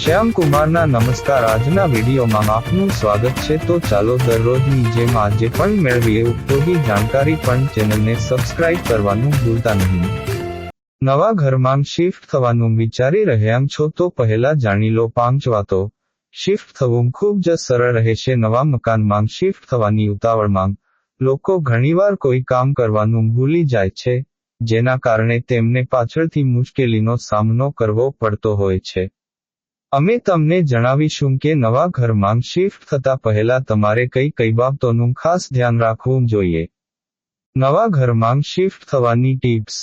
શ્યામ કુમારના નમસ્કાર. આજના વિડીયોમાં આપનું સ્વાગત છે. તો ચાલો દરરોજની જેમ આજે પણ મેળવીએ. ઉપયોગી જાણકારી પણ ચેનલને સબસ્ક્રાઇબ કરવાનું ભૂલતા નહીં. નવા ઘરમાં શિફ્ટ થવાનું વિચારી રહ્યા છો તો પહેલા જાણી લો પાંચ વાતો. શિફ્ટ થવું ખૂબ જ સરળ રહેશે. નવા મકાનમાં શિફ્ટ થવાની ઉતાવળમાં લોકો ઘણીવાર કોઈ કામ કરવાનું ભૂલી જાય છે, જેના કારણે તેમને પાછળથી મુશ્કેલીનો સામનો કરવો પડતો હોય છે. અમે તમને જણાવીશું કે નવા ઘરમાં શિફ્ટ થતા પહેલા તમારે કઈ કઈ બાબતોનું ખાસ ધ્યાન રાખવું જોઈએ. નવા ઘરમાં શિફ્ટ થવાની ટિપ્સ.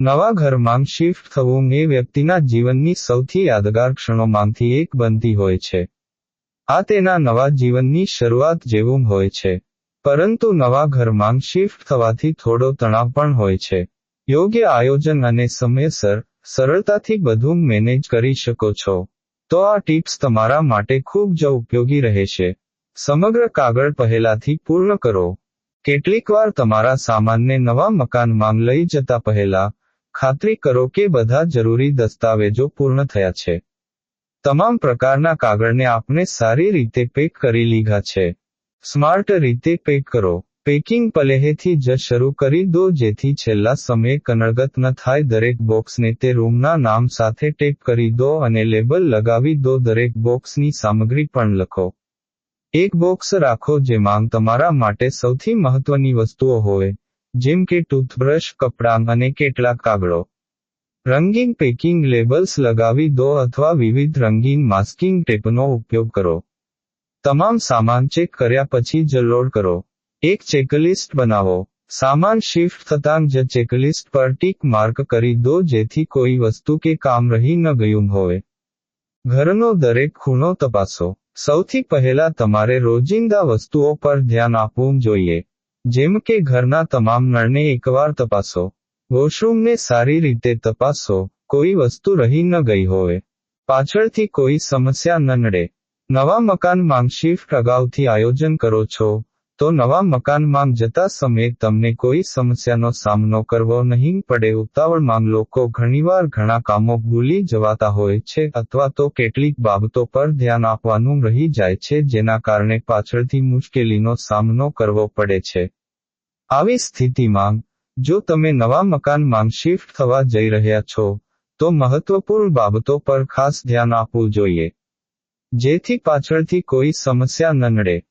નવા ઘરમાં શિફ્ટ થવું એ વ્યક્તિના જીવનની સૌથી યાદગાર ક્ષણોમાંથી એક બનતી હોય છે. આ તેના નવા જીવનની શરૂઆત જેવું હોય છે. પરંતુ નવા ઘરમાં શિફ્ટ થવાથી થોડો તણાવ પણ હોય છે. યોગ્ય આયોજન અને સમયસર, સરળતાથી બધું મેનેજ કરી શકો છો. તો આ ટિપ્સ તમારા માટે ખૂબ જ ઉપયોગી રહેશે સમગ્ર કાગળ પહેલાથી પૂર્ણ કરો. કેટલીકવાર તમારા સામાનને નવા મકાનમાં લઈ જતા પહેલા ખાતરી કરો કે બધા જરૂરી દસ્તાવેજો પૂર્ણ થયા છે. તમામ પ્રકારના કાગળને આપણે સારી રીતે પેક કરી લીધા છે. સ્માર્ટ રીતે પેક કરો. પેકિંગ પલેહેથી જ શરૂ કરી દો, જેથી છેલ્લા સમયે કનડગત ન થાય. દરેક બોક્સને તે રૂમના નામ સાથે ટેપ કરી દો અને લેબલ લગાવી દો. દરેક બોક્સની સામગ્રી પણ લખો. એક બોક્સ રાખો જેમાં તમારા માટે સૌથી મહત્વની વસ્તુઓ હોય, જેમ કે ટૂથબ્રશ, કપડાં અને કેટલાક કાગળો. રંગીન પેકિંગ લેબલ્સ લગાવી દો અથવા વિવિધ રંગીન માસ્કિંગ ટેપનો ઉપયોગ કરો. તમામ સામાન ચેક કર્યા પછી જ લોડ કરો. એક ચેકલિસ્ટ બનાવો. સામાન શિફ્ટ થતાં જ ચેકલિસ્ટ પર ટીક માર્ક કરી દો જેથી કોઈ વસ્તુ કે કામ રહી ન ગયું હોય. ઘરનો દરેક ખૂણો તપાસો. સૌથી પહેલા તમારે રોજિંદા વસ્તુઓ પર ધ્યાન આપવું જોઈએ. જેમ કે ઘરના તમામ નળને એકવાર તપાસો. વોશરૂમને સારી રીતે તપાસો. કોઈ વસ્તુ રહી ન ગઈ હોય. પાછળથી કોઈ સમસ્યા ન નડે. નવા મકાનમાં શિફ્ટ અગાઉથી આયોજન કરો છો. તો નવા મકાનમાં જતા સમયે તમને કોઈ સમસ્યાનો સામનો કરવો નહીં પડે ઉતાવળમાં લોકો ઘણીવાર ઘણા કામો ભૂલી જવાતા હોય છે અથવા તો કેટલીક બાબતો પર ધ્યાન આપવાનું રહી જાય છે જેના કારણે પાછળથી મુશ્કેલીનો સામનો કરવો પડે છે. આવી સ્થિતિમાં, જો તમે નવા મકાનમાં શિફ્ટ થવા જઈ રહ્યા છો, તો મહત્વપૂર્ણ બાબતો પર ખાસ ધ્યાન આપવું જોઈએ. જેથી પાછળથી કોઈ સમસ્યા ન નડે.